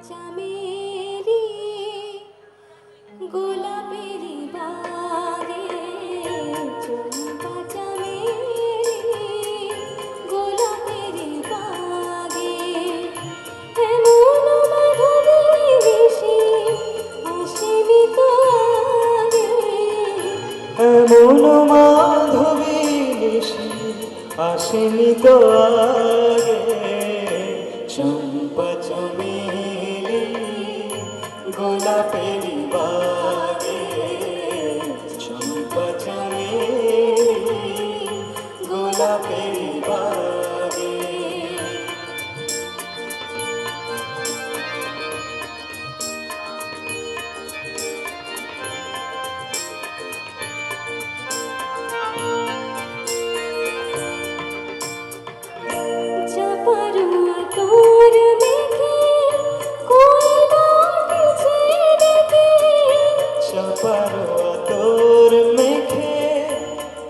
চামেলি গোলাপের বাগে চম্পা চামেলি গোলাপের এমন মাধবে আসেনি তো আগে এমন চম্পা গোলাপের বারে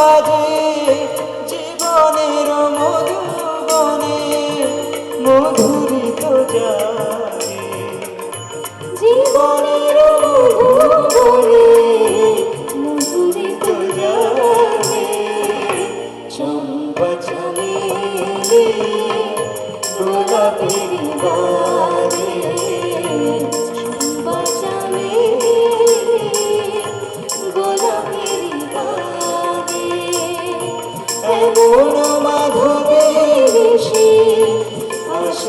I'm not sadi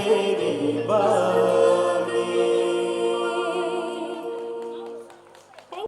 Baby.